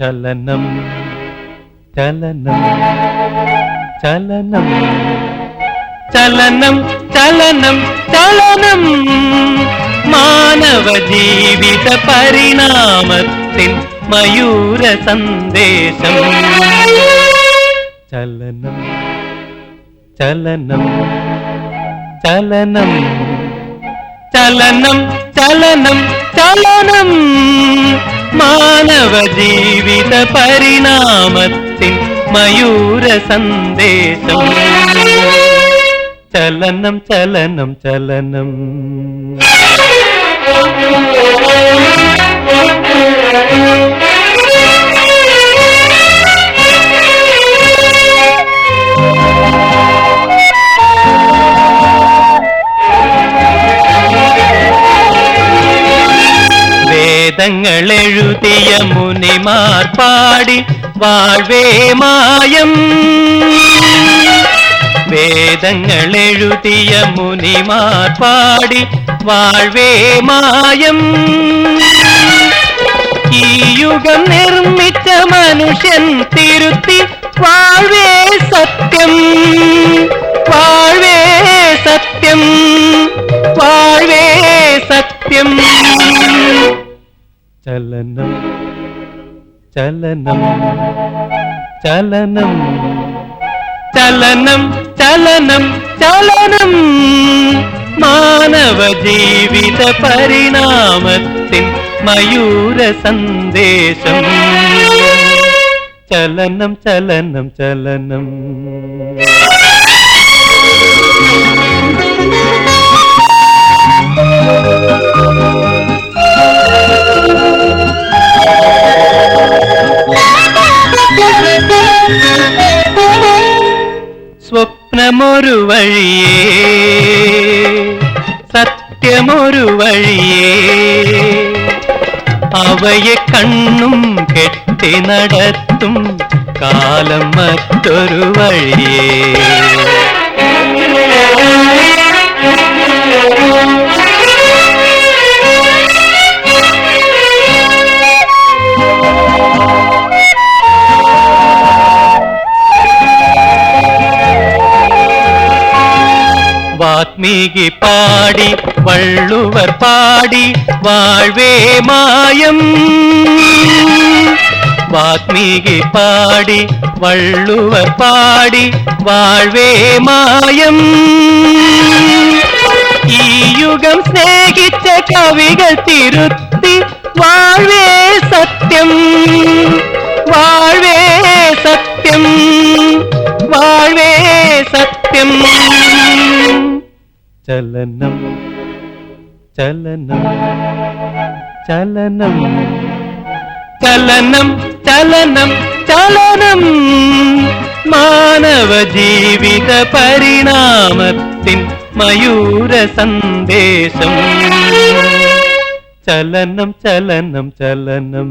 ചലനം ചലനം ചലനം ചലനം ചലനം ചലനം. മാനവ ജീവിത പരിണാമത്തിൻ മയൂര സന്ദേശം. ചലനം ചലനം ചലനം. ചലനം ചലനം ചലനം. മാനവ ജീവിത പരിണാമത്തിൻ മയൂര സന്ദേശം. ചലനം ചലനം ചലനം. വേദങ്ങൾ എഴുതിയ മുനിമാർ പാടി വാഴ്വേ മായം. വേദങ്ങൾ എഴുതിയ മുനിമാർ പാടി വാഴ്വേ മായം ഈ യുഗം നിർമ്മിച്ച മനുഷ്യൻ തിരുത്തി വാഴ്വേ സത്യം വാഴ്വേ സത്യം വാഴ്വേ സത്യം ചലനം ചലനം ചലനം. ചലനം ചലനം ചലനം. മാനവ ജീവിത പരിണാമത്തിൻ മയൂര സന്ദേശം. ചലനം ചലനം ചലനം. சத்தியமொரு வழியே. சத்தியமொரு வழியே. அவைய கண்ணும் கெட்டி நடத்தும் காலம் மற்றொரு வழியே. വാത്മീകി പാടി വള്ളുവർ പാടി വാഴ്വേ മായം വാത്മീകി പാടി വള്ളുവർ പാടി വാഴ്വേ മായം ഈ യുഗം സ്നേഹിച്ച കവികൾ തിരുത്തി വാഴ്വേ സത്യം ചലനം ചലനം ചലനം. ചലനം ചലനം ചലനം. മാനവ ജീവിത പരിണാമത്തിൻ മയൂര സന്ദേശം. ചലനം ചലനം ചലനം.